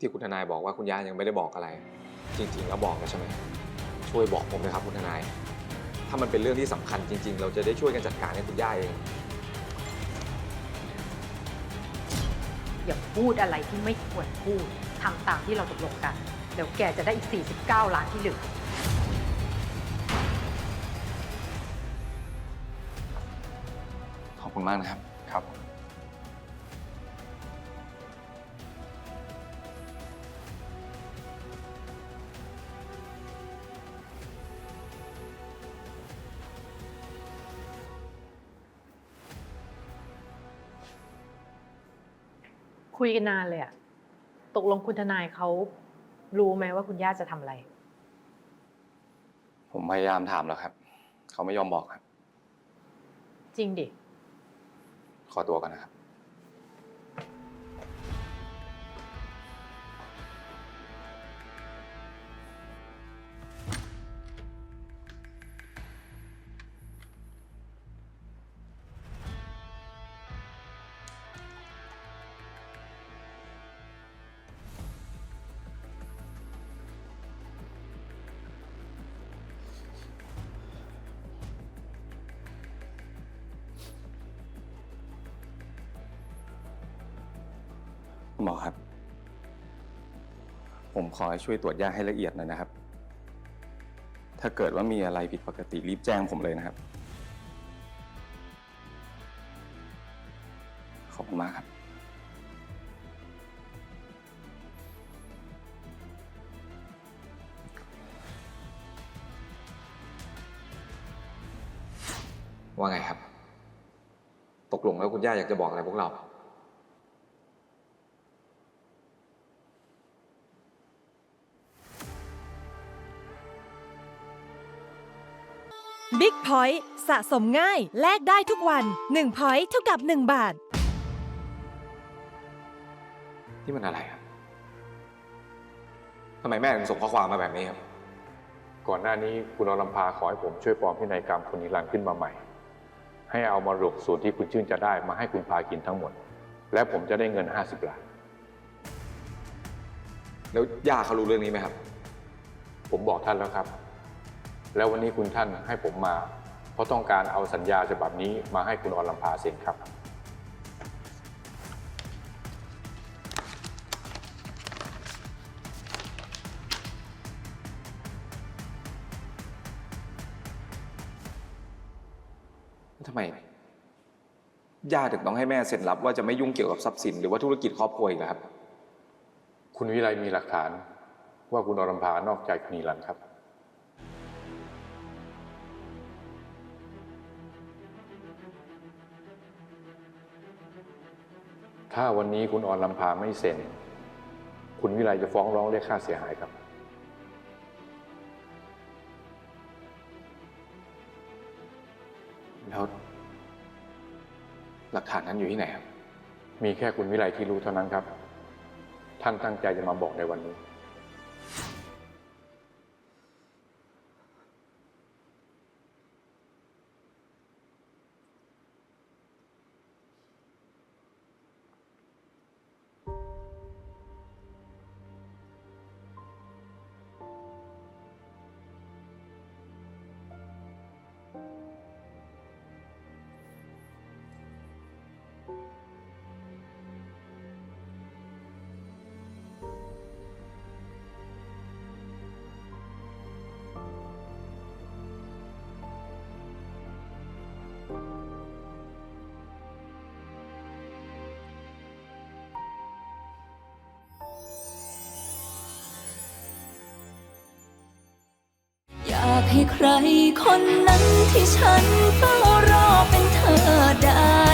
ที่คุณทนายบอกว่าคุณย่ายังไม่ได้บอกอะไร จริงๆแล้วบอกแล้วใช่ไหมช่วยบอกผมนะครับคุณทนาย ถ้ามันเป็นเรื่องที่สำคัญจริง ๆ เราจะได้ช่วยกันจัดการให้คุณย่าเอง อย่าพูดอะไรที่ไม่ควรพูดทำตามที่เราตกลงกัน เดี๋ยวแกจะได้อีก 49 ล้านที่เหลือ ขอบคุณมากนะครับ ครับ คุยกันนานเลยอะตกลงคุณทนายเขารู้ไหมว่าคุณย่าจะทำอะไร ผมพยายามถามแล้วครับ เขาไม่ยอมบอกครับ จริงดิ ขอตัวกันนะครับ หมอครับ ผมขอให้ช่วยตรวจยาให้ละเอียดหน่อยนะครับ ถ้าเกิดว่ามีอะไรผิดปกติรีบแจ้งผมเลยนะครับ ขอบคุณมากครับ ว่าไงครับ ตกลงแล้วคุณย่าอยากจะบอกอะไรพวกเรา Big Point สะสมง่าย แลกได้ทุกวัน 1 point เท่ากับ 1 บาท นี่มันอะไรครับทำไมแม่ถึงส่งข้อความมาแบบนี้ครับ ก่อนหน้านี้คุณอรำพาขอให้ผมช่วยปลอมพินัยกรรมคุณนิรันดร์ขึ้นมาใหม่ ให้เอามารวบส่วนที่คุณชื่นจะได้มาให้คุณพากินทั้งหมด และผมจะได้เงิน 50ล้าน แล้วย่าเขารู้เรื่องนี้ไหมครับ ผมบอกท่านแล้วครับ แล้ววันนี้คุณท่านให้ผมมา เพราะต้องการเอาสัญญาฉบับนี้มาให้คุณอรำพาเซ็นครับ ทำไมย่าถึงต้องให้แม่เซ็นรับว่าจะไม่ยุ่งเกี่ยวกับทรัพย์สินหรือว่าธุรกิจครอบครัวอีกแล้วครับ คุณวิไลมีหลักฐานว่าคุณอรำพานอกใจคุณนิรันดร์ครับ ถ้าวันนี้คุณอรลำพาไม่เซ็น คุณวิไลจะฟ้องร้องเรียกค่าเสียหายครับ แล้วหลักฐานนั้นอยู่ที่ไหนครับ มีแค่คุณวิไลที่รู้เท่านั้นครับ ท่านตั้งใจจะมาบอกในวันนี้ ให้ใครคนนั้นที่ฉันเฝ้ารอเป็นเธอได้